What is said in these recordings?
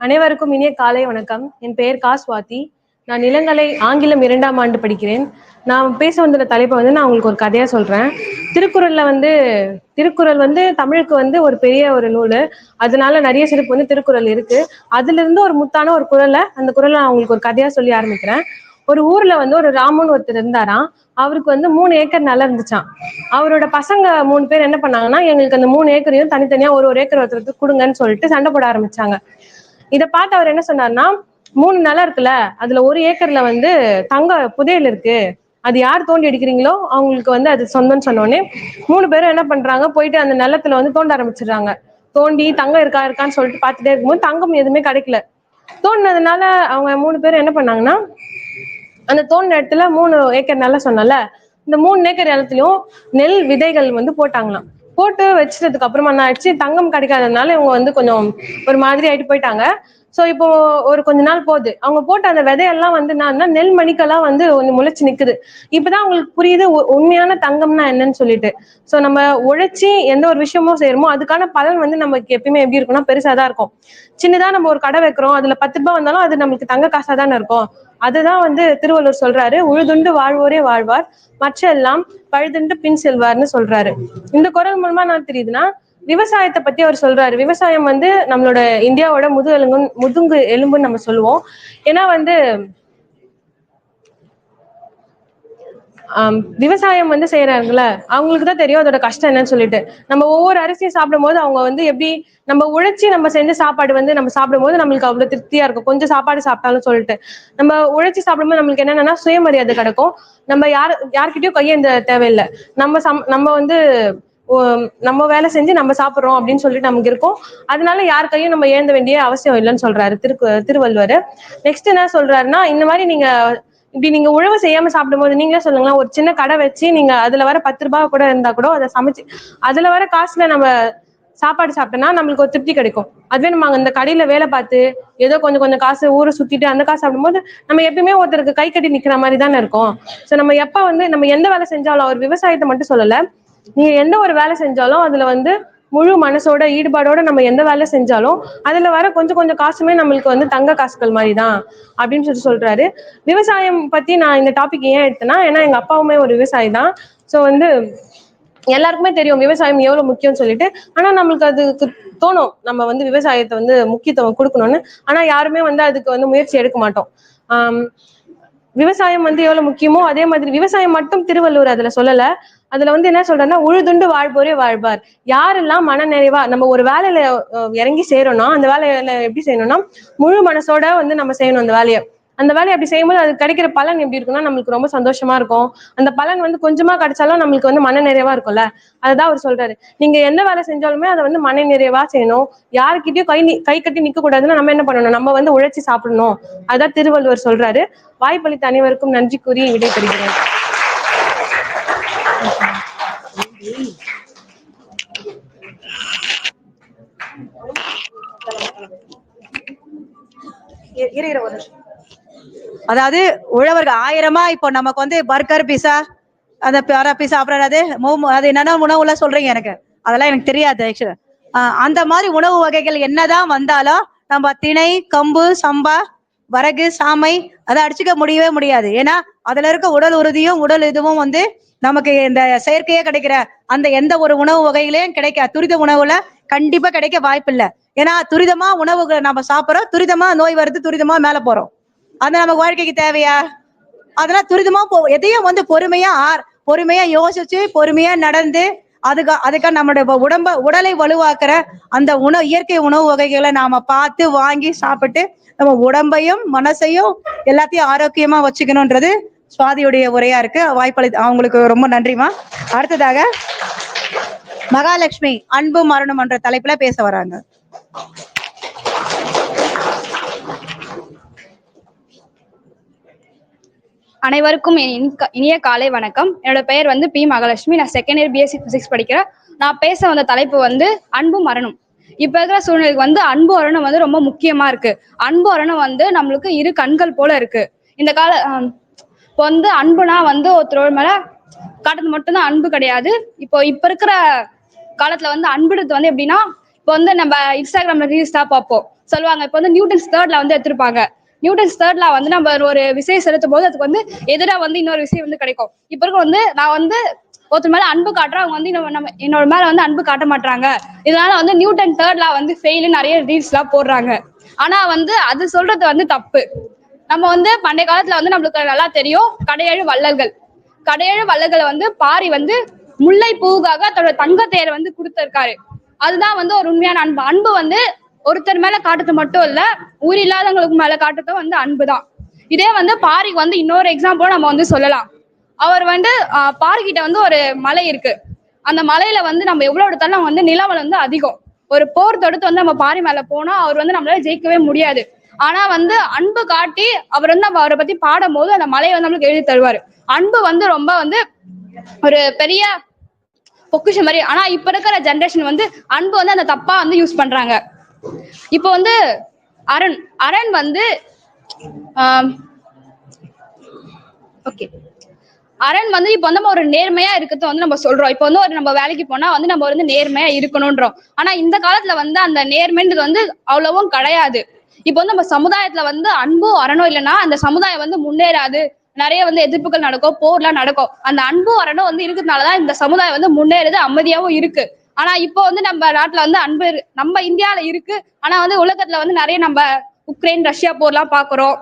அனைவருக்கும் இனிய காலை வணக்கம். என் பெயர் கா சுவாதி நான் இளங்கலை ஆங்கிலம் இரண்டாம் ஆண்டு படிக்கிறேன். நான் பேச வந்த தலைப்பை வந்து நான் உங்களுக்கு ஒரு கதையா சொல்றேன். திருக்குறள்ல வந்து திருக்குறள் வந்து தமிழுக்கு வந்து ஒரு பெரிய ஒரு நூல். அதனால நிறைய சிறப்பு வந்து திருக்குறள் இருக்கு. அதுல இருந்து ஒரு முத்தான ஒரு குரலை அந்த குரலை நான் உங்களுக்கு ஒரு கதையா சொல்லி ஆரம்பிக்கிறேன். ஒரு ஊர்ல வந்து ஒரு ராமுன்னு ஒருத்தர் இருந்தாராம். அவருக்கு வந்து மூணு ஏக்கர் நல்லா இருந்துச்சான் அவரோட பசங்க மூணு பேர் என்ன பண்ணாங்கன்னா எங்களுக்கு அந்த மூணு ஏக்கரையும் தனித்தனியா ஒரு ஒரு ஏக்கர் ஒருத்தருக்கு கொடுங்கன்னு சொல்லிட்டு சண்டை போட ஆரம்பிச்சாங்க. இதை பார்த்து அவர் என்ன சொன்னார்னா மூணு நிலம் இருக்குல்ல அதுல ஒரு ஏக்கர்ல வந்து தங்க புதையல் இருக்கு. அது யார் தோண்டி அடிக்கிறீங்களோ அவங்களுக்கு வந்து அது சொந்தம்னு சொன்னோடனே மூணு பேரும் என்ன பண்றாங்க போயிட்டு அந்த நிலத்துல வந்து தோண்ட ஆரம்பிச்சிடுறாங்க. தோண்டி தங்கம் இருக்கா இருக்கான்னு சொல்லிட்டு பார்த்துட்டே இருக்கும்போது தங்கம் எதுவுமே கிடைக்கல. தோண்டினதுனால அவங்க மூணு பேரும் என்ன பண்ணாங்கன்னா அந்த தோண்டின இடத்துல மூணு ஏக்கர் நிலம் சொன்னல இந்த மூணு ஏக்கர் நிலத்துலயும் நெல் விதைகள் வந்து போட்டாங்களாம். போட்டு வச்சதுக்கு அப்புறமா என்ன ஆயிடுச்சு? தங்கம் கிடைக்காததுனால இவங்க வந்து கொஞ்சம் ஒரு மாதிரி ஆயிட்டு போயிட்டாங்க. சோ இப்போ ஒரு கொஞ்ச நாள் போகுது. அவங்க போட்ட அந்த விதையெல்லாம் வந்து என்னன்னா நெல் மணிக்கெல்லாம் வந்து கொஞ்சம் முளைச்சு நிக்குது. இப்பதான் அவங்களுக்கு புரியுது உ- உண்மையான தங்கம்னா என்னன்னு சொல்லிட்டு. சோ நம்ம உழைச்சி எந்த ஒரு விஷயமும் செய்யறோமோ அதுக்கான பலன் வந்து நமக்கு எப்பயுமே எப்படி இருக்கும்னா பெருசா தான் இருக்கும். சின்னதா நம்ம ஒரு கடை வைக்கிறோம். அதுல பத்து ரூபாய் வந்தாலும் அது நம்மளுக்கு தங்க காசா தானே இருக்கும். அதுதான் வந்து திருவள்ளுவர் சொல்றாரு உழுதுண்டு வாழ்வோரே வாழ்வார் மற்ற எல்லாம் பழுதுண்டு பின் செல்வார்னு சொல்றாரு. இந்த குரல் மூலமா நான் தெரியுதுன்னா விவசாயத்தை பத்தி அவர் சொல்றாரு. விவசாயம் வந்து நம்மளோட இந்தியாவோட முதுகெலும்பு முதுங்கு எலும்புன்னு நம்ம சொல்லுவோம். ஏன்னா வந்து விவசாயம் வந்து செய்யறாங்கல்ல அவங்களுக்கு தான் தெரியும் அதோட கஷ்டம் என்னன்னு சொல்லிட்டு. நம்ம ஒவ்வொரு அரிசியும் சாப்பிடும்போது அவங்க வந்து எப்படி நம்ம உழைச்சி நம்ம செஞ்ச சாப்பாடு வந்து நம்ம சாப்பிடும் போது நம்மளுக்கு அவ்வளவு திருப்தியா இருக்கும். கொஞ்சம் சாப்பாடு சாப்பிட்டாலும் சொல்லிட்டு. நம்ம உழைச்சி சாப்பிடும்போது நம்மளுக்கு என்னன்னா சுயமரியாதை கிடைக்கும். நம்ம யார் யார்கிட்டயும் கையேந்த தேவையில்லை. நம்ம சம் நம்ம வந்து நம்ம வேலை செஞ்சு நம்ம சாப்பிடுறோம் அப்படின்னு சொல்லிட்டு நமக்கு இருக்கும். அதனால யார் கையும் நம்ம ஏந்த வேண்டிய அவசியம் இல்லைன்னு சொல்றாரு திருக்கு திருவள்ளுவர். நெக்ஸ்ட் என்ன சொல்றாருன்னா இந்த மாதிரி நீங்க இப்படி நீங்க உழவு செய்யாம சாப்பிடும்போது நீங்களே சொல்லுங்களேன் ஒரு சின்ன கடை வச்சு நீங்க அதுல வர பத்து ரூபாய் கூட இருந்தா கூட அதை சமைச்சு அதுல வர காசுல நம்ம சாப்பாடு சாப்பிட்டோம்னா நம்மளுக்கு ஒரு திருப்தி கிடைக்கும். அதுவே நம்ம அந்த இந்த கடையில வேலை பார்த்து ஏதோ கொஞ்சம் கொஞ்சம் காசு ஊரை சுத்திட்டு அந்த காசு சாப்பிடும்போது நம்ம எப்பயுமே ஒருத்தருக்கு கை கட்டி நிக்கிற மாதிரி தானே இருக்கும். சோ நம்ம எப்ப வந்து நம்ம எந்த வேலை செஞ்சாலும் அவர் விவசாயத்தை மட்டும் சொல்லல நீங்க எந்த ஒரு வேலை செஞ்சாலும் அதுல வந்து முழு மனசோட ஈடுபாடோட நம்ம எந்த வேலை செஞ்சாலும் அதுல வர கொஞ்சம் கொஞ்சம் காசுமே நம்மளுக்கு வந்து தங்க காசுகள் மாதிரி தான் அப்படின்னு சொல்லி சொல்றாரு. விவசாயம் பத்தி நான் இந்த டாபிக் ஏன் எடுத்தேன்னா ஏன்னா எங்க அப்பாவுமே ஒரு விவசாயி தான். ஸோ வந்து எல்லாருக்குமே தெரியும் விவசாயம் எவ்வளவு முக்கியம்னு சொல்லிட்டு. ஆனா நம்மளுக்கு அதுக்கு தோணும். நம்ம வந்து விவசாயத்தை வந்து முக்கியத்துவம் கொடுக்கணும்னு. ஆனா யாருமே வந்து அதுக்கு வந்து முயற்சி எடுக்க மாட்டோம். ஆஹ் விவசாயம் வந்து எவ்வளவு முக்கியமோ அதே மாதிரி விவசாயம் மட்டும் திருவள்ளுவர் அதுல சொல்லல. அதுல வந்து என்ன சொல்றாருன்னா உழுதுண்டு வாழ்போரே வாழ்வார். யாரெல்லாம் மன நிறைவா நம்ம ஒரு வேலையில இறங்கி செய்யறோம்னா அந்த வேலையில எப்படி செய்யணும்னா முழு மனசோட வந்து நம்ம செய்யணும் அந்த வேலையை. அந்த வேலையை அப்படி செய்யும்போது அது கிடைக்கிற பலன் எப்படி இருக்கும்னா நம்மளுக்கு ரொம்ப சந்தோஷமா இருக்கும். அந்த பலன் வந்து கொஞ்சமா கிடைச்சாலும் நம்மளுக்கு வந்து மன நிறைவா இருக்கும்ல. அதுதான் அவர் சொல்றாரு. நீங்க எந்த வேலை செஞ்சாலுமே அதை வந்து மன நிறைவா செய்யணும். யாருக்கிட்டயும் கை கை கட்டி நிக்க கூடாதுன்னா நம்ம என்ன பண்ணணும்? நம்ம வந்து உழைச்சி சாப்பிடணும். அதான் திருவள்ளுவர் சொல்றாரு. வாய்ப்பளித்த அனைவருக்கும் நன்றி கூறி விடை பெறுகிறேன் இரு இரு ஒரு அதாவது உழவர்கள் ஆயிரமா இப்போ நமக்கு வந்து பர்கர் பீஸா அந்த பாரா பீஸா அப்புறம் அது மோமோ அது என்னென்ன உணவுல சொல்றீங்க எனக்கு? அதெல்லாம் எனக்கு தெரியாது ஆக்சுவலா அந்த மாதிரி உணவு வகைகள் என்னதான் வந்தாலும் நம்ம திணை கம்பு சம்பா வரகு சாமை அதை அடிச்சுக்க முடியவே முடியாது. ஏன்னா அதுல இருக்க உடல் உறுதியும் உடல் இதுவும் வந்து நமக்கு இந்த செயற்கையே கிடைக்கிற அந்த எந்த ஒரு உணவு வகையிலையும் கிடைக்க துரித உணவுல கண்டிப்பா கிடைக்க வாய்ப்பில்லை. ஏன்னா துரிதமா உணவுகளை நம்ம சாப்பிட்றோம் துரிதமா நோய் வருது துரிதமா மேல போறோம். அது நமக்கு வாழ்க்கைக்கு தேவையா? அதெல்லாம் துரிதமா போ எதையும் வந்து பொறுமையா ஆர் பொறுமையா யோசிச்சு பொறுமையா நடந்து அதுக்கு அதுக்காக நம்மளுடைய உடம்ப உடலை வலுவாக்குற அந்த உணவு இயற்கை உணவு வகைகளை நாம பார்த்து வாங்கி சாப்பிட்டு நம்ம உடம்பையும் மனசையும் எல்லாத்தையும் ஆரோக்கியமா வச்சுக்கணும்ன்றது சுவாதியுடைய உரையா இருக்கு. வாய்ப்பளி அவங்களுக்கு ரொம்ப நன்றிமா. அடுத்ததாக மகாலட்சுமி அன்பு மரணம் என்ற தலைப்புல பேச வராங்க. அனைவருக்கும் என் இன்க- இனிய காலை வணக்கம். என்னோட பெயர் வந்து பி மகாலட்சுமி. நான் செகண்ட் இயர் பிஎஸ்சி பிசிக்ஸ் படிக்கிறேன். நான் பேச வந்த தலைப்பு வந்து அன்பு மரணம். இப்ப இருக்கிற சூழ்நிலைக்கு வந்து அன்பு அரணம் வந்து ரொம்ப முக்கியமா இருக்கு. அன்பு அரணம் வந்து நம்மளுக்கு இரு கண்கள் போல இருக்கு. இந்த கால இப்போ வந்து அன்புனா வந்து ஒருத்தரோட மேல காட்டுறது மட்டும்தான் அன்பு கிடையாது. இப்போ இப்ப இருக்கிற காலத்துல வந்து அன்புடுறது வந்து எப்படின்னா இப்போ வந்து நம்ம இன்ஸ்டாகிராம்ல ரீல்ஸ் தான் பார்ப்போம். சொல்லுவாங்க இப்போ வந்து நியூட்டன்ஸ் தேர்ட்ல வந்து எடுத்திருப்பாங்க. நியூட்டன்ஸ் தேர்ட்ல வந்து நம்ம ஒரு விஷயம் செலுத்தும் போது அதுக்கு வந்து எதிராக வந்து இன்னொரு விஷயம் வந்து கிடைக்கும். இப்போ இருக்க வந்து நான் வந்து ஒருத்தர் மேல அன்பு காட்டுறேன் அவங்க வந்து நம்ம என்னோட மேல வந்து அன்பு காட்ட மாட்டாங்க இதனால வந்து நியூட்டன் தேர்ட்ல வந்து ஃபெயிலு நிறைய ரீல்ஸ் எல்லாம் போடுறாங்க. ஆனா வந்து அது சொல்றது வந்து தப்பு. நம்ம வந்து பண்டைய காலத்துல வந்து நம்மளுக்கு நல்லா தெரியும் கடையேழு வள்ளல்கள். கடையேழு வள்ளல்களை வந்து பாரி வந்து முல்லை பூவுக்காக தன்னோட தங்க தேரை வந்து கொடுத்திருக்காரு. அதுதான் வந்து ஒரு உண்மையான அன்பு. அன்பு வந்து ஒருத்தர் மேல காட்டுறது மட்டும் இல்ல ஊர் இல்லாதவங்களுக்கு மேல காட்டுறதும் வந்து அன்பு தான் இதே வந்து பாரிக்கு வந்து இன்னொரு எக்ஸாம்பிளும் நம்ம வந்து சொல்லலாம். அவர் வந்து பாரிக்கிட்ட வந்து ஒரு மலை இருக்கு. அந்த மலையில வந்து நம்ம எவ்வளவு எடுத்தாலும் வந்து நிலவல் வந்து அதிகம். ஒரு போர் தொடுத்து வந்து நம்ம பாரி மேல போனா அவர் வந்து நம்மளால ஜெயிக்கவே முடியாது. ஆனா வந்து அன்பு காட்டி அவர் வந்து நம்ம அவரை பத்தி பாடும் போது அந்த மலையை வந்து நம்மளுக்கு எழுதி தருவாரு. அன்பு வந்து ரொம்ப வந்து ஒரு பெரிய பொக்கிஷம் மாதிரி. ஆனா இப்ப இருக்கிற ஜென்ரேஷன் வந்து அன்பு வந்து அந்த தப்பா வந்து யூஸ் பண்றாங்க. இப்போ வந்து அரண் அரண் வந்து ஓகே அரண் வந்து இப்போ வந்து நம்ம ஒரு நேர்மையா இருக்கிறத வந்து நம்ம சொல்றோம். இப்போ வந்து ஒரு நம்ம வேலைக்கு போனா வந்து நம்ம வந்து நேர்மையா இருக்கணும்ன்றோம். ஆனா இந்த காலத்துல வந்து அந்த நேர்மைன்றது வந்து அவ்வளவும் கிடையாது. இப்போ வந்து நம்ம சமுதாயத்துல வந்து அன்பும் அறணும் இல்லைன்னா அந்த சமுதாயம் வந்து முன்னேறாது. நிறைய வந்து எதிர்ப்புகள் நடக்கும் போர்லாம் நடக்கும். அந்த அன்பும் அறணும் வந்து இருக்கிறதுனாலதான் இந்த சமுதாயம் வந்து முன்னேறது அமைதியாவும் இருக்கு. ஆனா இப்போ வந்து நம்ம நாட்டுல வந்து அன்பு நம்ம இந்தியால இருக்கு. ஆனா வந்து உலகத்துல வந்து நிறைய நம்ம உக்ரைன் ரஷ்யா போர்லாம் பாக்குறோம்.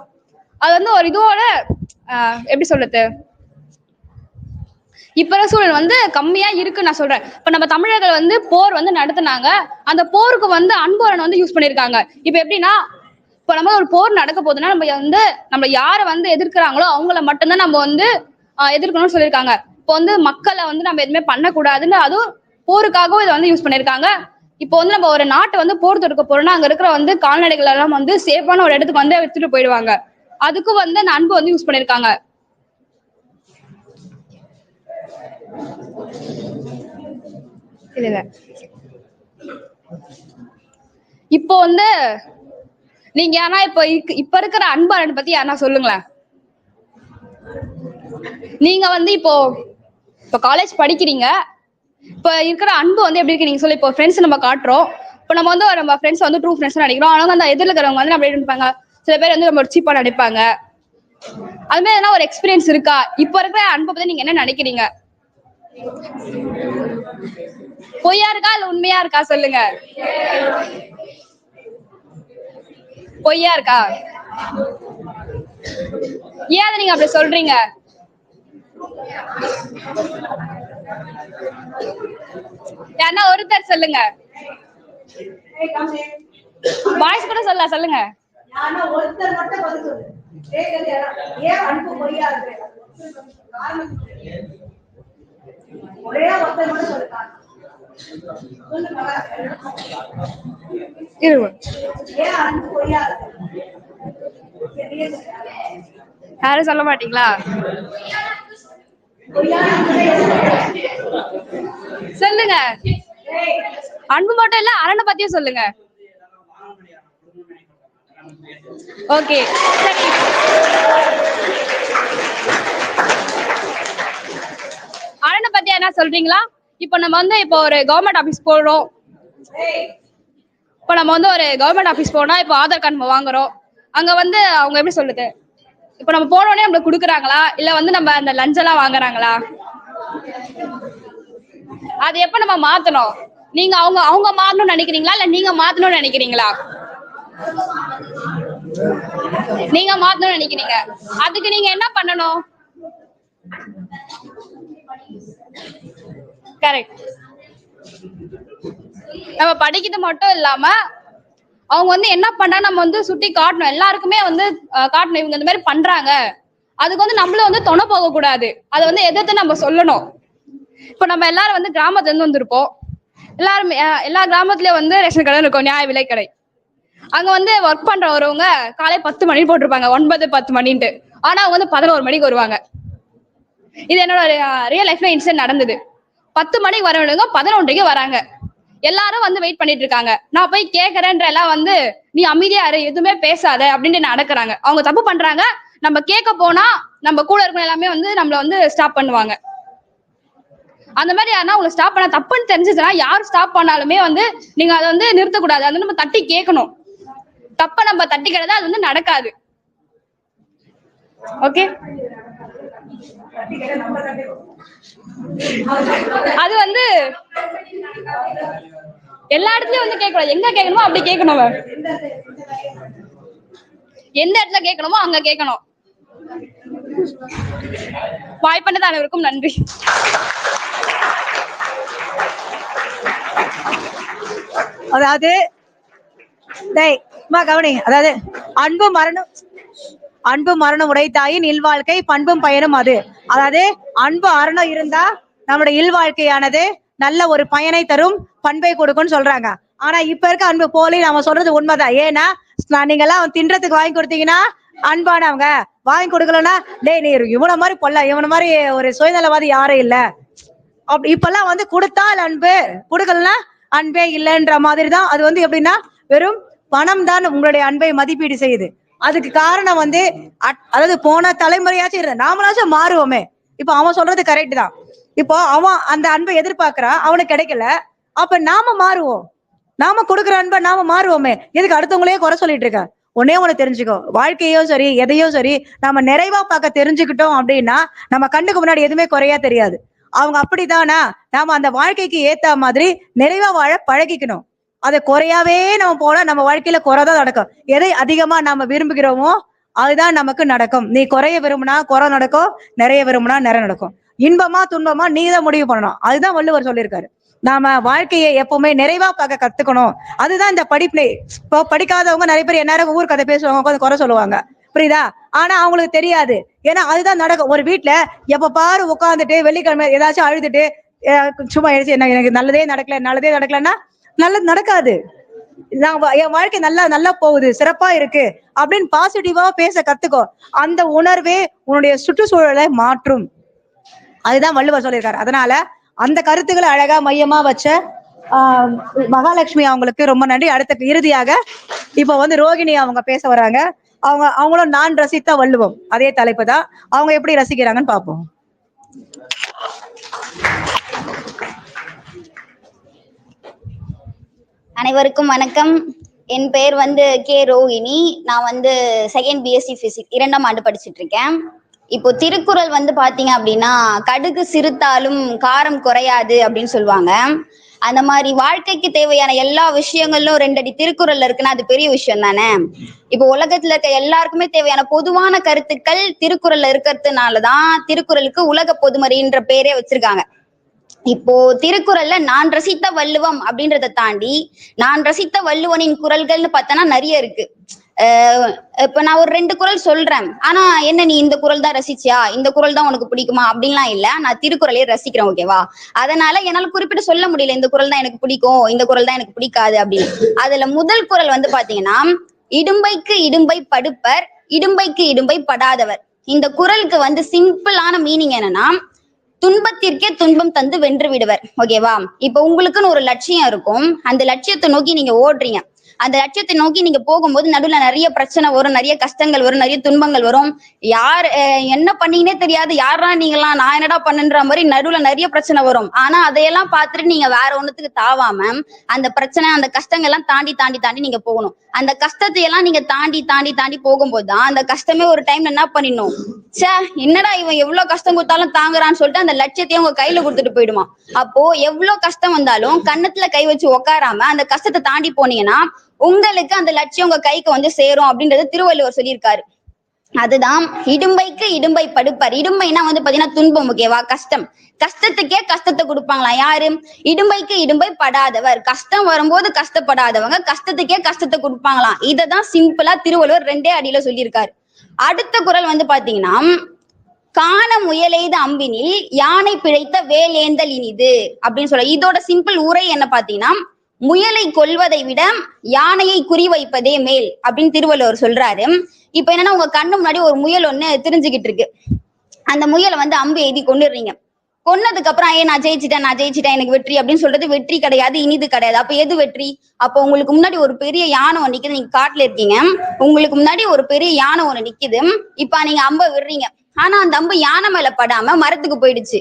அது வந்து ஒரு இதோட ஆஹ், எப்படி சொல்றது? இப்ப சூழல் வந்து கம்மியா இருக்கு நான் சொல்றேன். இப்ப நம்ம தமிழர்கள் வந்து போர் வந்து நடத்துனாங்க. அந்த போருக்கு வந்து அன்புரணை வந்து யூஸ் பண்ணிருக்காங்க இப்ப எப்படின்னா இப்ப நம்ம ஒரு போர் நடக்க போகுதுன்னா நம்ம வந்து நம்ம யாரை வந்து எதிர்க்கிறாங்களோ அவங்கள மட்டும்தான் நம்ம வந்து எதிர்க்கணும்னு சொல்லியிருக்காங்க. இப்போ வந்து மக்களை வந்து நம்ம எதுவுமே பண்ணக்கூடாதுன்னு அதுவும் போருக்காகவும் இதை வந்து யூஸ் பண்ணிருக்காங்க இப்போ வந்து நம்ம ஒரு நாட்டை வந்து போர் தொடுக்க போறோம்னா அங்க இருக்கிற வந்து கால்நடைகள் எல்லாம் வந்து சேஃபான ஒரு இடத்துக்கு வந்து எடுத்துட்டு போயிடுவாங்க. அதுக்கும் வந்து அந்த அன்பு வந்து யூஸ் பண்ணிருக்காங்க இப்போ வந்து நீங்க ஆனா இப்போ இப்ப இருக்கிற அன்பு பத்தி யாரா சொல்லுங்களேன். நீங்க வந்து இப்போ இப்போ காலேஜ் படிக்கிறீங்க. இப்போ இருக்கிற அன்பு வந்து எப்படி இருக்கு? நீங்க சொல்லி இப்போ ஃப்ரெண்ட்ஸ் நம்ம காட்டுறோம். இப்போ நம்ம வந்து நம்ம ஃப்ரெண்ட்ஸ் வந்து ட்ரூ ஃப்ரெண்ட்ஸ் நினைக்கிறோம் ஆனால் அந்த எதிரில் இருக்கிறவங்க வந்து நம்ம நினைப்பாங்க. சில பேர் வந்து நம்ம சீப்பா நினைப்பாங்க அது மாதிரி எதனா ஒரு எக்ஸ்பீரியன்ஸ் இருக்கா? இப்போ இருக்கிற அன்பை பத்தி நீங்க என்ன நினைக்கிறீங்க? பொய்யா இருக்கா? இல்ல உண்மையா இருக்கா? சொல்லுங்க. பொய்யா இருக்கா? ஏன் அதை நீங்க அப்படி சொல்றீங்க? யாருன்னா ஒருத்தர் சொல்லுங்க. பாய்ஸ் கூட சொல்லலாம் சொல்லுங்க. ஒருத்தர் மட்டும் ஒரே ஒருத்தர் மட்டும் சொல்லுங்க யாரும் சொல்ல மாட்டீங்களா? சொல்லுங்க. அன்பு மட்டும் இல்ல அரணை பத்தியும் சொல்லுங்க. ஓகே. அரணை பத்தி என்ன சொல்றீங்களா? இப்போ நம்ம வந்து இப்போ ஒரு கவர்மெண்ட் ஆபீஸ் போறோம். இப்போ நம்ம வந்து ஒரு கவர்மெண்ட் ஆபீஸ் போனா இப்போ ஆதார் கார்டு நம்ம வாங்குறோம். அங்க வந்து அவங்க எப்படி சொல்லுது இப்போ நம்ம போனோடனே நம்மளுக்கு கொடுக்குறாங்களா? இல்ல வந்து நம்ம அந்த லஞ்சம்லாம் வாங்குறாங்களா? அது எப்ப நம்ம மாத்தணும்? நீங்க அவங்க அவங்க மாறணும்னு நினைக்கிறீங்களா? இல்ல நீங்க மாத்தணும்னு நினைக்கிறீங்களா? நீங்க மாத்தணும்னு நினைக்கிறீங்க. அதுக்கு நீங்க என்ன பண்ணணும்? கரெக்ட் நம்ம படிக்கிறது மட்டும் இல்லாம அவங்க வந்து என்ன பண்ணா நம்ம வந்து சுட்டி காட்டணும். எல்லாருக்குமே வந்து காட்டணும். இவங்க இந்த மாதிரி பண்றாங்க. அதுக்கு வந்து நம்மள வந்து துணை போக கூடாது அதை வந்து எதிர்த்து நம்ம சொல்லணும். இப்போ நம்ம எல்லாரும் வந்து கிராமத்துல இருந்து வந்திருப்போம். எல்லாருமே எல்லா கிராமத்துலயும் வந்து ரேஷன் கடை இருக்கும். நியாய விலை கடை. அங்க வந்து ஒர்க் பண்றவங்க காலை பத்து மணி போட்டிருப்பாங்க. ஒன்பது பத்து மணின்ட்டு. ஆனா அவங்க வந்து பதினோரு மணிக்கு வருவாங்க. இது என்னோட ரியல் லைஃப்ல இன்சிடென்ட் நடந்தது. பத்து மணிக்கு வரவனுங்க பதினொன்றைக்கு வராங்க. எல்லாரும் வந்து வெயிட் பண்ணிட்டு இருக்காங்க நான் போய் கேக்குறேன்ற எல்லாம் வந்து நீ அமைதியா இரு எதுவுமே பேசாத அப்படின்ட்டு நடக்கிறாங்க. அவங்க தப்பு பண்றாங்க. நம்ம கேட்க போனா நம்ம கூட இருக்கிற எல்லாமே வந்து நம்மள வந்து ஸ்டாப் பண்ணுவாங்க. அந்த மாதிரி யாருன்னா உங்களை ஸ்டாப் பண்ண தப்புன்னு தெரிஞ்சிச்சுன்னா யார் ஸ்டாப் பண்ணாலுமே வந்து நீங்க அதை வந்து நிறுத்தக்கூடாது. அது வந்து நம்ம தட்டி கேட்கணும் தப்ப நம்ம தட்டி கிடையாது அது வந்து நடக்காது. ஓகே? அது வந்து எல்லா இடத்துலயும் வந்து கேட்கணும் எங்க கேட்கணுமோ அப்படி கேட்கணும் எந்த இடத்துல கேட்கணுமோ அங்க கேட்கணும். வாய்ப்பண்ணது அனைவருக்கும் நன்றி. அதாவது டேய் அம்மா கவனி அதாவது அன்பு மரணம் அன்பு மரணம் உடைத்தாயின் இல்வாழ்க்கை பண்பும் பயனும் அது. அதாவது அன்பு அரணம் இருந்தா நம்மளுடைய இல்வாழ்க்கையானது நல்ல ஒரு பயனை தரும் பண்பை கொடுக்கும்னு சொல்றாங்க. ஆனா இப்ப இருக்க அன்பு போலி நாம சொல்றது உண்மைதான். ஏன்னா நீங்க எல்லாம் தின்றதுக்கு வாங்கி கொடுத்தீங்கன்னா அன்பானவங்க. வாங்கி கொடுக்கலன்னா டேய் நீ இவன மாதிரி பொல்ல இவன மாதிரி ஒரு சுயநலவாதி யாரும் இல்ல. அப்படி இப்பெல்லாம் வந்து கொடுத்தால் அன்பு. கொடுக்கலன்னா அன்பே இல்லைன்ற மாதிரி தான் அது வந்து எப்படின்னா வெறும் பணம் தான் உங்களுடைய அன்பை மதிப்பீடு செய்யுது. அதுக்கு காரணம் வந்து அட்- அதாவது போன தலைமுறையாச்சும் இருந்த நாமளாச்சும் மாறுவோமே. இப்போ அவன் சொல்றது கரெக்ட் தான். இப்போ அவன் அந்த அன்பை எதிர்பார்க்கறான் அவனுக்கு கிடைக்கல. அப்ப நாம மாறுவோம். நாம கொடுக்குற அன்பை நாம மாறுவோமே. எதுக்கு அடுத்தவங்களே குறை சொல்லிட்டு இருக்க? ஒன்னே ஒண்ணு தெரிஞ்சுக்கோ. வாழ்க்கையோ சரி எதையோ சரி நம்ம நிறைவா பார்க்க தெரிஞ்சுக்கிட்டோம் அப்படின்னா நம்ம கண்ணுக்கு முன்னாடி எதுவுமே குறையா தெரியாது. அவங்க அப்படிதானா நாம அந்த வாழ்க்கைக்கு ஏத்த மாதிரி நிறைவா வாழ பழகிக்கணும். அதை குறையாவே நம்ம போனா நம்ம வாழ்க்கையில குறைதான் நடக்கும். எதை அதிகமா நாம விரும்புகிறோமோ அதுதான் நமக்கு நடக்கும். நீ குறைய விரும்பினா குறை நடக்கும் நிறைய விரும்பினா நிறைய நடக்கும். இன்பமா துன்பமா நீ தான் முடிவு பண்ணணும். அதுதான் வள்ளுவர் சொல்லியிருக்காரு. நாம வாழ்க்கையை எப்பவுமே நிறைவா பார்க்க கத்துக்கணும். அதுதான் இந்த படிப்பிலே இப்போ படிக்காதவங்க நிறைய பேர் என்ன ஊர் கதை பேசுவாங்க உட்காந்து குறை சொல்லுவாங்க. புரியுதா? ஆனா அவங்களுக்கு தெரியாது. ஏன்னா அதுதான் நடக்கும். ஒரு வீட்டுல எப்ப பாரு உட்காந்துட்டு வெள்ளிக்கிழமை ஏதாச்சும் அழுதுட்டு சும்மா எழுச்சி என்ன எனக்கு நல்லதே நடக்கல நல்லதே நடக்கலன்னா நல்லது நடக்காது. நான் வா- என் வாழ்க்கை நல்லா நல்லா போகுது சிறப்பா இருக்கு. அப்படின்னு பாசிட்டிவா பேச கத்துக்கோ. அந்த உணர்வே உன்னுடைய சுற்றுச்சூழலை மாற்றும். அதுதான் வள்ளுவர் சொல்லியிருக்காரு. அதனால அந்த கருத்துக்களை அழகா மையமா வச்ச மகாலட்சுமி அவங்களுக்கு ரொம்ப நன்றி. அடுத்த இறுதியாக இப்போ வந்து ரோகிணி அவங்க பேச வராங்க. அவங்க அவங்களும் நான் ரசித்த வள்ளுவம். அதே தலைப்பு தான். அவங்க எப்படி ரசிக்கிறாங்கன்னு பார்ப்போம் அனைவருக்கும் வணக்கம். என் பெயர் வந்து கே ரோகிணி. நான் வந்து செகண்ட் பிஎஸ்சி பிசிக்ஸ் இரண்டாம் ஆண்டு படிச்சுட்டு இருக்கேன் இப்போ திருக்குறள் வந்து பாத்தீங்க அப்படின்னா கடுகு சிறுத்தாலும் காரம் குறையாது அப்படின்னு சொல்லுவாங்க. அந்த மாதிரி வாழ்க்கைக்கு தேவையான எல்லா விஷயங்களும் ரெண்டடி திருக்குறள்ல இருக்குன்னா அது பெரிய விஷயம் தானே? இப்போ உலகத்துல இருக்க எல்லாருக்குமே தேவையான பொதுவான கருத்துக்கள் திருக்குறள்ல இருக்கிறதுனாலதான் திருக்குறளுக்கு உலக பொதுமறைன்ற பேரே வச்சிருக்காங்க. இப்போ திருக்குறள்ல நான் ரசித்த வள்ளுவம் அப்படின்றத தாண்டி நான் ரசித்த வள்ளுவனின் குரல்கள்னு பார்த்தோன்னா நிறைய இருக்கு. இப்ப நான் ஒரு ரெண்டு குறள் சொல்றேன். ஆனா என்ன நீ இந்த குரல் தான் ரசிச்சியா? இந்த குரல் தான் உனக்கு பிடிக்குமா? அப்படின்லாம் இல்ல. நான் திருக்குறளையே ரசிக்கிறேன் ஓகேவா அதனால என்னால குறிப்பிட்டு சொல்ல முடியல இந்த குரல் தான் எனக்கு பிடிக்கும் இந்த குரல் தான் எனக்கு பிடிக்காது அப்படின்னு. அதுல முதல் குறள் வந்து பாத்தீங்கன்னா இடும்பைக்கு இடும்பை படுப்பர் இடும்பைக்கு இடும்பை படாதவர். இந்த குரலுக்கு வந்து சிம்பிளான மீனிங் என்னன்னா துன்பத்திற்கே துன்பம் தந்து வென்று விடுவர். ஓகேவா இப்ப உங்களுக்குன்னு ஒரு லட்சியம் இருக்கும். அந்த லட்சியத்தை நோக்கி நீங்க ஓடுறீங்க. அந்த லட்சியத்தை நோக்கி நீங்க போகும்போது நடுவுல நிறைய பிரச்சனை வரும் நிறைய கஷ்டங்கள் வரும் நிறைய துன்பங்கள் வரும். யார் என்ன பண்ணீங்கன்னே தெரியாது. யாரா நீங்களாம் நான் என்னடா பண்ணுன்ற மாதிரி நடுவுல நிறைய பிரச்சனை வரும். ஆனா அதையெல்லாம் பார்த்துட்டு நீங்க வேற ஒண்ணுத்துக்கு தாவாம அந்த பிரச்சனை அந்த கஷ்டங்கள் எல்லாம் தாண்டி தாண்டி தாண்டி நீங்க போகணும். அந்த கஷ்டத்தை எல்லாம் நீங்க தாண்டி தாண்டி தாண்டி போகும்போது தான் அந்த கஷ்டமே ஒரு டைம்ல என்ன பண்ணிடணும்? ச்சே என்னடா இவன் எவ்வளவு கஷ்டம் கொடுத்தாலும் தாங்குறான்னு சொல்லிட்டு அந்த லட்சியத்தையும் உங்க கையில கொடுத்துட்டு போயிடுமா அப்போ எவ்வளவு கஷ்டம் வந்தாலும் கண்ணத்துல கை வச்சு உட்காராம அந்த கஷ்டத்தை தாண்டி போனீங்கன்னா உங்களுக்கு அந்த லட்சியம் உங்க கைக்கு வந்து சேரும் அப்படின்றது திருவள்ளுவர் சொல்லியிருக்காரு. அதுதான் இடும்பைக்கு இடும்பை படுப்பார். இடும்பைனா வந்து பாத்தீங்கன்னா துன்பம் ஓகேவா? கஷ்டம். கஷ்டத்துக்கே கஷ்டத்தை கொடுப்பாங்களா? யாரு? இடும்பைக்கு இடும்பை படாதவர். கஷ்டம் வரும்போது கஷ்டப்படாதவங்க கஷ்டத்துக்கே கஷ்டத்தை கொடுப்பாங்களாம். இததான் சிம்பிளா திருவள்ளுவர் ரெண்டே அடியில சொல்லியிருக்காரு. அடுத்த குறள் வந்து பாத்தீங்கன்னா காண முயலெய்த அம்பினில் யானை பிழைத்த வேலேந்தல் இனிது அப்படின்னு சொல்ல இதோட சிம்பிள் உரை என்ன பாத்தீங்கன்னா முயலை கொல்வதை விட யானையை குறிவைப்பதே மேல் அப்படின்னு திருவள்ளுவர் சொல்றாரு. இப்ப என்னன்னா உங்க கண்ணு முன்னாடி ஒரு முயல் ஒண்ணு தெரிஞ்சுக்கிட்டு இருக்கு. அந்த முயலை வந்து அம்பு எழுதி கொண்டுடுறீங்க கொன்னதுக்கு அப்புறம் ஏன் நான் ஜெயிச்சிட்டேன் நான் ஜெயிச்சிட்டேன் எனக்கு வெற்றி அப்படின்னு சொல்றது வெற்றி கிடையாது இனிது கிடையாது. அப்ப எது வெற்றி? அப்போ உங்களுக்கு முன்னாடி ஒரு பெரிய யானை ஒன்று நிக்குது நீங்க காட்டுல இருக்கீங்க. உங்களுக்கு முன்னாடி ஒரு பெரிய யானை ஒன்று நிக்குது. இப்ப நீங்க அம்ப விடுறீங்க. ஆனா அந்த அம்பு யானை மேல படாம மரத்துக்கு போயிடுச்சு.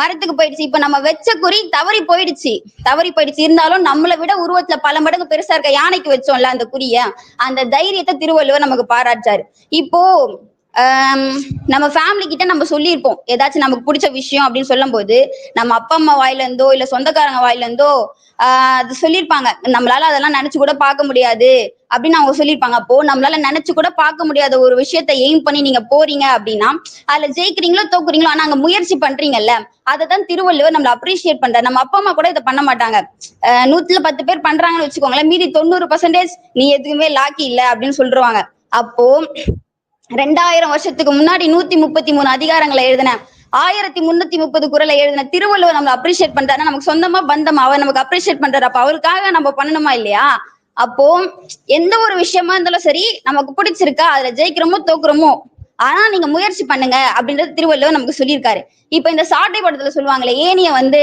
மரத்துக்கு போயிடுச்சு. இப்ப நம்ம வச்ச குறி தவறி போயிடுச்சு. தவறி போயிடுச்சு. இருந்தாலும் நம்மளை விட உருவத்துல பல மடங்கு பெருசா இருக்க யானைக்கு வச்சோம்ல அந்த குறிய அந்த தைரியத்தை திருவள்ளுவர் நமக்கு பாராட்டாரு இப்போ நம்ம ஃபேமிலி கிட்ட நம்ம சொல்லியிருப்போம். ஏதாச்சும் நமக்கு பிடிச்ச விஷயம் அப்படின்னு சொல்லும் போது நம்ம அப்பா அம்மா வாயில இருந்தோ இல்ல சொந்தக்காரங்க வாயில இருந்தோ அது சொல்லியிருப்பாங்க. நம்மளால அதெல்லாம் நினைச்சு கூட பார்க்க முடியாது அப்படின்னு அவங்க சொல்லியிருப்பாங்க. அப்போ நம்மளால நினைச்சு கூட பார்க்க முடியாத ஒரு விஷயத்த எய்ம் பண்ணி நீங்க போறீங்க அப்படின்னா அதுல ஜெயிக்கிறீங்களோ தோக்குறீங்களோ ஆனா அங்க முயற்சி பண்றீங்கல்ல அதை தான் திருவள்ளுவர் நம்மள அப்ரிஷியேட் பண்ற நம்ம அப்பா அம்மா கூட இதை பண்ண மாட்டாங்க. நூத்துல பத்து பேர் பண்றாங்கன்னு வச்சுக்கோங்களேன். மீதி தொண்ணூறு பர்சன்டேஜ் நீ எதுவுமே லாக்கி இல்ல அப்படின்னு சொல்லிடுவாங்க அப்போ ரெண்டாயிரம் வருஷத்துக்கு முன்னாடி நூத்தி முப்பத்தி மூணு அதிகாரங்களை எழுதின ஆயிரத்தி முன்னூத்தி முப்பது குரலை எழுதின திருவள்ளுவர் நம்ம அப்ரிஷியேட் பண்றாரு நமக்கு சொந்தமா பந்தம் அவர் நமக்கு அப்ரிஷியேட் பண்றாரு. அப்ப அவருக்காக நம்ம பண்ணணுமா இல்லையா? அப்போ எந்த ஒரு விஷயமா இருந்தாலும் சரி நமக்கு பிடிச்சிருக்கா அதுல ஜெயிக்கிறோமோ தோக்குறோமோ ஆனா நீங்க முயற்சி பண்ணுங்க அப்படின்றது திருவள்ளுவர் நமக்கு சொல்லியிருக்காரு. இப்ப இந்த சாட்டை படத்துல சொல்லுவாங்களே ஏனிய வந்து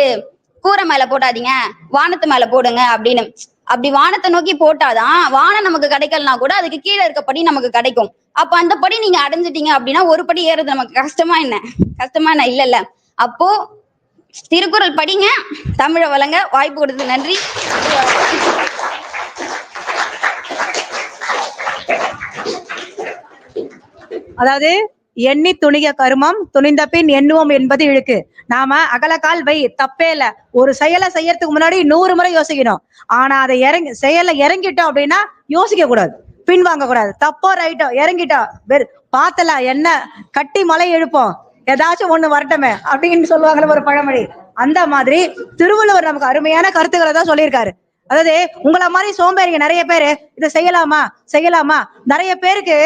கூரை மேல போடாதீங்க வானத்து மேல போடுங்க அப்படின்னு. அப்படி வானத்தை நோக்கி போட்டாதான் வானம் நமக்கு கிடைக்கலனா கூட அதுக்கு கீழே இருக்கப்படி நமக்கு கிடைக்கும். அப்ப அந்த படி நீங்க அடைஞ்சிட்டீங்க அப்படின்னா ஒரு படி ஏறது நமக்கு கஷ்டமா என்ன? கஷ்டமா என்ன? இல்ல இல்ல அப்போ திருக்குறள் படிங்க தமிழை வழங்க வாய்ப்பு கொடுத்து நன்றி. அதாவது எண்ணி துணிக கருமம் துணிந்த பின் எண்ணுவோம் என்பது இழுக்கு. நாம அகலக்கால் வை தப்பே இல்ல. ஒரு செயலை செய்யறதுக்கு முன்னாடி நூறு முறை யோசிக்கணும். ஆனா அதை இறங்கி செயலை இறங்கிட்டோம் அப்படின்னா யோசிக்க கூடாது. பின் வாங்க கூடாது தப்போ ரைட்டோ இறங்கிட்டோம் வெறு பார்த்தல என்ன? கட்டி மலை எழுப்போம். ஏதாச்சும் ஒண்ணு வரட்டுமே அப்படின்னு சொல்லுவாங்கல்ல ஒரு பழமொழி. அந்த மாதிரி திருவள்ளுவர் நமக்கு அருமையான கருத்துக்களை தான் சொல்லியிருக்காரு. அதாவது உங்களை மாதிரி சோம்பேறிங்க நிறைய பேரு இதை செய்யலாமா? செய்யலாமா? நிறைய பேருக்கு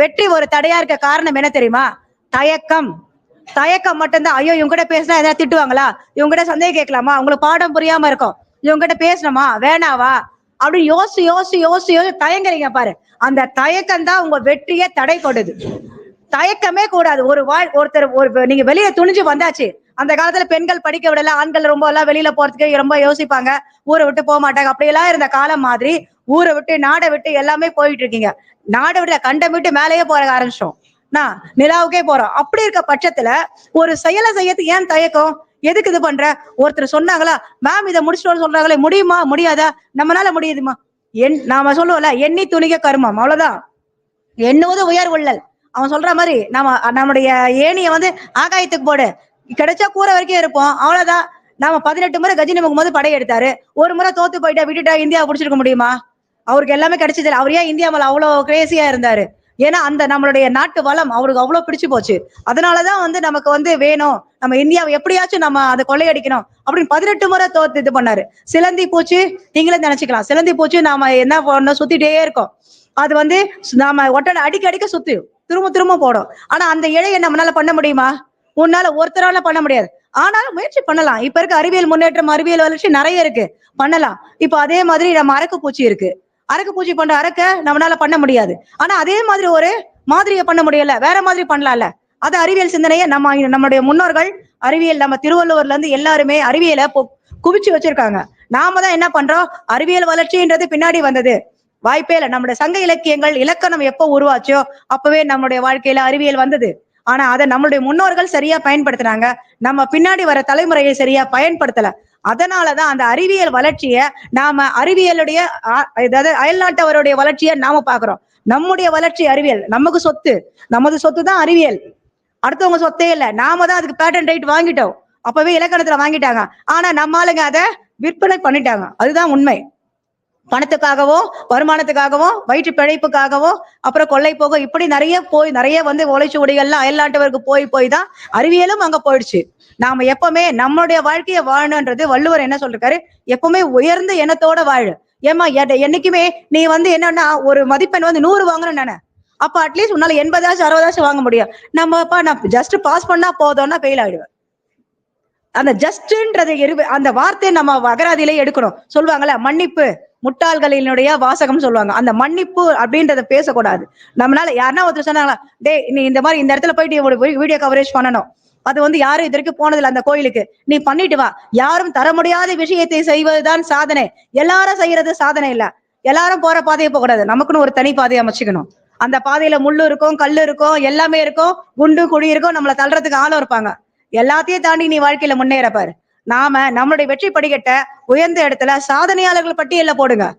வெற்றி ஒரு தடையா இருக்க காரணம் என்ன தெரியுமா? தயக்கம். தயக்கம் மட்டும்தான். ஐயோ இவங்க கிட்ட பேசினா எதாவது திட்டுவாங்களா? இவங்க கிட்ட சந்தேகம் கேட்கலாமா? உங்களுக்கு பாடம் புரியாம இருக்கும். இவங்க கிட்ட பேசணுமா? வேணாவா? அப்படி யோசிச்சு யோசிச்சு யோசிச்சு யோசிச்சு தயங்குறீங்க பாரு. அந்த தயக்கம் தான் உங்க வெற்றியை தடை கொடுது தயக்கமே கூடாது. ஒரு வாழ் ஒருத்தர் ஒரு நீங்க வெளியே துணிஞ்சு வந்தாச்சு. அந்த காலத்துல பெண்கள் படிக்க விடல ஆண்கள் ரொம்ப எல்லாம் வெளியில போறதுக்கு ரொம்ப யோசிப்பாங்க. ஊரை விட்டு போக மாட்டாங்க. அப்படியெல்லாம் இருந்த காலம் மாதிரி ஊரை விட்டு நாடை விட்டு எல்லாமே போயிட்டு இருக்கீங்க. நாடை விட்டு கண்டம் விட்டு மேலேயே போற ஆரம்பிச்சிட்டோம். நான் நிலாவுக்கே போறோம். அப்படி இருக்க பட்சத்துல ஒரு செயலை செய்யறதுக்கு ஏன் தயக்கம்? எதுக்கு இது பண்ற? ஒருத்தர் சொன்னாங்களா மேம் இதை முடிச்சிட்டு சொல்றாங்களே முடியுமா? முடியாதா? நம்மளால முடியுதுமா? என் நாம சொல்லுவோம்ல எண்ணி துணிக கருமம் அவ்வளவுதான். எண்ணுவது உயர் உள்ளல். அவன் சொல்ற மாதிரி நம்ம நம்முடைய ஏணியை வந்து ஆகாயத்துக்கு போடு. கிடைச்சா கூரை வரைக்கும் இருப்போம் அவ்வளவுதான். நாம பதினெட்டு முறை கஜினி போது படையெடுத்தாரு ஒரு முறை தோத்து போயிட்டா விட்டுட்டா இந்தியா பிடிச்சிருக்க முடியுமா? அவருக்கு எல்லாமே கிடைச்சது அவர் ஏன் இந்தியா மேல அவ்வளவு கிரேசியா இருந்தாரு? ஏன்னா அந்த நம்மளுடைய நாட்டு வளம் அவருக்கு அவ்வளவு பிடிச்சு போச்சு. அதனாலதான் வந்து நமக்கு வந்து வேணும். நம்ம இந்தியாவை எப்படியாச்சும் நம்ம அதை கொள்ளையடிக்கணும் அப்படின்னு பதினெட்டு முறை தோத்து இது பண்ணாரு. சிலந்தி பூச்சி நீங்களே நினைச்சுக்கலாம். சிலந்தி பூச்சி நாம என்ன பண்ணோம் சுத்திட்டே இருக்கோம். அது வந்து நாம உடனே அடிக்க அடிக்க சுத்தி திரும்ப திரும்ப போடும். ஆனா அந்த இழையை நம்மளால பண்ண முடியுமா? உன்னால ஒருத்தரால பண்ண முடியாது. ஆனாலும் முயற்சி பண்ணலாம். இப்ப இருக்க அறிவியல் முன்னேற்றம் அறிவியல் வளர்ச்சி நிறைய இருக்கு. பண்ணலாம். இப்ப அதே மாதிரி நம்ம அரக்கு பூச்சி இருக்கு. அரக்கு பூச்சி பண்ற அரக்க நம்மளால பண்ண முடியாது. ஆனா அதே மாதிரி ஒரு மாதிரியை பண்ண முடியல. வேற மாதிரி பண்ணலாம்ல. அது அறிவியல் சிந்தனையை நம்ம நம்மளுடைய முன்னோர்கள் அறிவியல் நம்ம திருவள்ளுவர்ல இருந்து எல்லாருமே அறிவியலை குவிச்சு வச்சிருக்காங்க. நாம தான் என்ன பண்றோம்? அறிவியல் வளர்ச்சின்றது பின்னாடி வந்தது. வாய்ப்பே இல்லை. நம்முடைய சங்க இலக்கியங்கள் இலக்கணம் எப்போ உருவாச்சோ அப்பவே நம்மளுடைய வாழ்க்கையில அறிவியல் வந்தது. ஆனா அதை நம்மளுடைய முன்னோர்கள் சரியா பயன்படுத்தினாங்க. நம்ம பின்னாடி வர தலைமுறையை சரியா பயன்படுத்தல. அதனாலதான் அந்த அறிவியல் வளர்ச்சியை நாம அறிவியலுடைய அதாவது அயல்நாட்டவருடைய வளர்ச்சியை நாம பாக்குறோம் நம்முடைய வளர்ச்சி அறிவியல் நமக்கு சொத்து. நமது சொத்து தான் அறிவியல். அடுத்தவங்க சொத்தே இல்ல. நாம தான் அதுக்கு பேட்டன் ரைட் வாங்கிட்டோம். அப்பவே இலக்கணத்துல வாங்கிட்டாங்க. ஆனா நம்ம ஆளுங்க அதை விற்பனை பண்ணிட்டாங்க. அதுதான் உண்மை. பணத்துக்காகவோ வருமானத்துக்காகவோ வயிற்று பிழைப்புக்காகவோ அப்புறம் கொள்ளை போக இப்படி நிறைய போய் நிறைய வந்து ஒலைச்சுவடிகள்லாம் அயல்நாட்டவருக்கு போய் போய் தான் அறிவியலும் அங்க போயிடுச்சு. நாம எப்பவுமே நம்மளுடைய வாழ்க்கையை வாழணுன்றது வள்ளுவர் என்ன சொல்றாரு எப்பவுமே உயர்ந்த எண்ணத்தோட வாழு. ஏமா என்னைக்குமே நீ வந்து என்னன்னா ஒரு மதிப்பெண் வந்து நூறு வாங்கணும்னு நினை. அப்ப அட்லீஸ்ட் உன்னால எண்பதாச்சும் அறுபதாச்சும் வாங்க முடியும். நம்ம அப்பா நான் ஜஸ்ட் பாஸ் பண்ணா போதும்னா ஃபெயில் ஆயிடுவேன். அந்த ஜஸ்ட்ன்றது அந்த வார்த்தையை நம்ம அகராதியிலே எடுக்கணும். சொல்லுவாங்கல்ல மன்னிப்பு முட்டாள்களினுடைய வாசகம் சொல்லுவாங்க. அந்த மன்னிப்பு அப்படின்றத பேசக்கூடாது. நம்மளால யாருன்னா ஒருத்தர் சொன்னாங்களா டே நீ இந்த மாதிரி இந்த இடத்துல போயிட்டு வீடியோ கவரேஜ் பண்ணணும். அது வந்து யாரும் இது வரைக்கும் போனதில்லை அந்த கோயிலுக்கு. நீ பண்ணிட்டு வா. யாரும் தர முடியாத விஷயத்தை செய்வதுதான் சாதனை. எல்லாரும் செய்யறது சாதனை இல்ல. எல்லாரும் போற பாதையை போக கூடாது. நமக்குன்னு ஒரு தனி பாதையை அமைச்சுக்கணும். அந்த பாதையில முள்ளு இருக்கும் கல்லு இருக்கும் எல்லாமே இருக்கும் குண்டு குழி இருக்கும் நம்மளை தள்ளுறதுக்கு ஆளும் இருப்பாங்க. எல்லாத்தையும் தாண்டி நீ வாழ்க்கையில முன்னேறப்பார் நாம நம்மளுடைய வெற்றி படிக்கட்ட உயர்ந்த இடத்துல சாதனையாளர்கள் பட்டியல போடுங்க.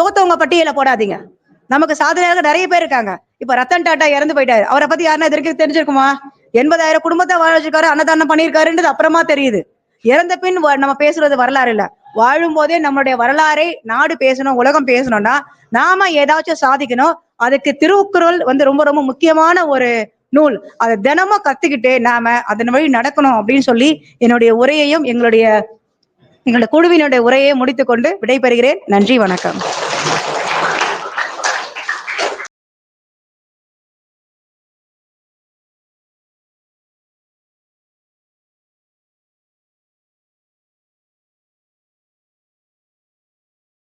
தோத்தவங்க பட்டியல போடாதீங்க. நமக்கு சாதனையாளர்கள் நிறைய பேர் இருக்காங்க. இப்ப ரத்தன் டாட்டா இறந்து போயிட்டாரு. அவரை பத்தி யாருன்னா இது வரைக்கும் தெரிஞ்சிருக்குமா? எண்பதாயிரம் குடும்பத்தை வாழ வச்சிருக்காரு அன்னதானம் பண்ணியிருக்காருன்றது அப்புறமா தெரியுது. இறந்த பின் வ- நம்ம பேசுறது வரலாறு இல்ல. வாழும் போதே நம்மளுடைய வரலாறை நாடு பேசணும் உலகம் பேசணும்னா நாம ஏதாச்சும் சாதிக்கணும். அதுக்கு திருக்குறள் வந்து ரொம்ப ரொம்ப முக்கியமான ஒரு நூல். அதை தினமும் கத்துக்கிட்டு நாம அதன் வழி நடக்கணும் அப்படின்னு சொல்லி என்னுடைய உரையையும் எங்களுடைய எங்களுடைய குழுவினுடைய உரையை முடித்துக்கொண்டு விடைபெறுகிறேன். நன்றி வணக்கம்.